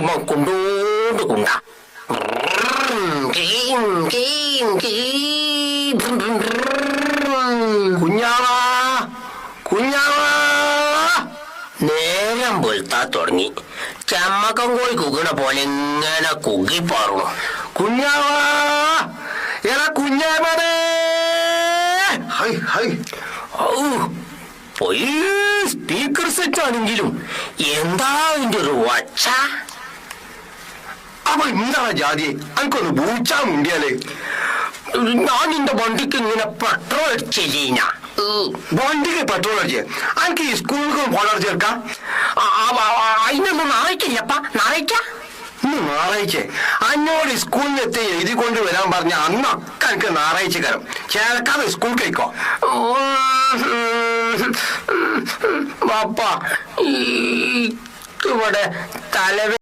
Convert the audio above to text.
കഴിയുമ്പോ കുണ്ട കുഞ്ഞാവാ കുഞ്ഞാവാ. നേരം വെളുത്താ തുടങ്ങി. ചമ്മക്കം കോഴി കുകണ പോലെ ഇങ്ങനെ കുകിപ്പാറണു കുഞ്ഞാവാ എടാ കുഞ്ഞാമേ. Hi hi. ഔ സ്പീക്കർ സെറ്റ് ആണെങ്കിലും എന്താ അതിന്റെ ഒരു വച്ച? അപ്പൊ എന്താണ് ജാതി അനക്കൊന്ന് പൂച്ചാ മുണ്ടിയാലേ ഞാൻ നിന്റെ വണ്ടിക്ക് ഇങ്ങനെ പെട്രോൾ അടിച്ചില്ല വണ്ടിക്ക് പെട്രോൾ അടിച്ച് അനക്ക് ഈ സ്കൂളിൽ പോണർ ചേർക്കാം അതിനൊന്നും നാളേക്കില്ലപ്പ നാളേക്ക ഇന്ന് ഞായറാഴ്ച അന്നോട് സ്കൂളിൽ എത്തി എഴുതി കൊണ്ട് വരാൻ പറഞ്ഞ അന്നൊക്കെ എനിക്ക് ഞായറാഴ്ച കരം ചേർക്കാതെ സ്കൂൾ കഴിക്കോ പാപ്പ ഈ ഇവിടെ തലവേ